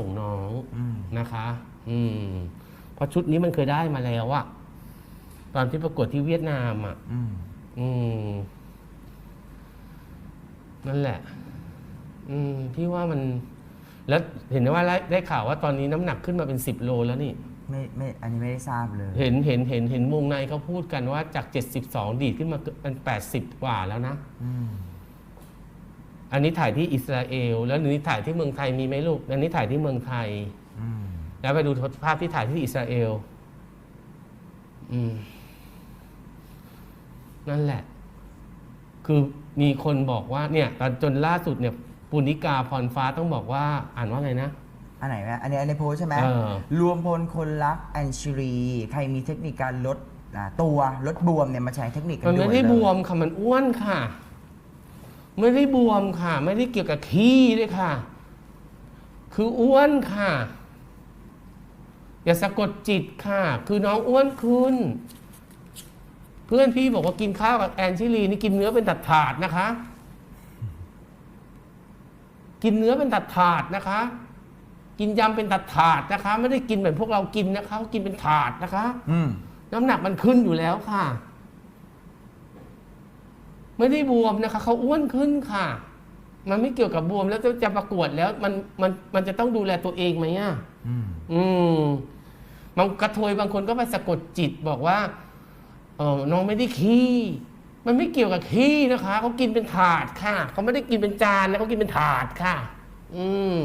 ส่งน้องอืมนะคะ อืมเพราะชุดนี้มันเคยได้มาแล้วอะตอนที่ประกวดที่เวียดนามอะอืมอืมนั่นแหละ อืมพี่ว่ามัน แล้วเห็นว่าได้ได้ข่าวว่าตอนนี้น้ำหนักขึ้นมาเป็นสิบโลแล้วนี่ ไม่ไม่อันนี้ไม่ได้ทราบเลยเห็นเห็นเห็นเห็นวงในเขาพูดกันว่าจากเจ็ดสิบสองดีดขึ้นมาเป็นแปดสิบกว่าแล้วนะ อืม อันนี้ถ่ายที่อิสราเอล แล้วอันนี้ถ่ายที่เมืองไทยมีไหมลูก อันนี้ถ่ายที่เมืองไทย อืมแล้วไปดูภาพที่ถ่ายที่อิสราเอล อืม นั่นแหละ คือมีคนบอกว่า เนี่ยตอนจนล่าสุดเนี่ยปุณิกาพรฟ้าต้องบอกว่า อ่านว่าไงนะ อันไหนแม่อันนี้อันนี้โพสต์ใช่ไหมเออ รวมพลคนรักแอนชิรี ใครมีเทคนิคการลดอ่าตัวลดบวมเนี่ยมาใช้เทคนิคกันมันด่วไม่นได้เลยบวมค่ะ มันอ้วนค่ะ ไม่ได้บวมค่ะ ไม่ได้เกี่ยวกับขี้ด้วยค่ะ คืออ้วนค่ะ อย่าสะกดจิตค่ะ คือน้องอ้วนขึ้น เพื่อนพี่บอกว่ากินข้าวกับแอนชิลีนี่กินเนื้อเป็นตัดถาดๆนะคะ กินเนื้อเป็นตัดถาดๆนะคะ กินยำเป็นตัดถาดๆนะคะ ไม่ได้กินเหมือนพวกเรากินนะคะเขากินเป็นถาดนะคะอืมน้ำหนักมันขึ้นอยู่แล้วค่ะ ไม่ได้บวมนะคะเขาอ้วนขึ้นค่ะ มันไม่เกี่ยวกับบวมแล้วจะจะประกวดแล้วมันมันมันจะต้องดูแลตัวเองไหมอะอืมอืมบางกระเทยบางคนก็ไปสะกดจิตบอกว่าเออน้องไม่ได้ขี้มันไม่เกี่ยวกับขี้นะคะเขากินเป็นถาดค่ะเขาไม่ได้กินเป็นจานนะเขากินเป็นถาดค่ะ อืม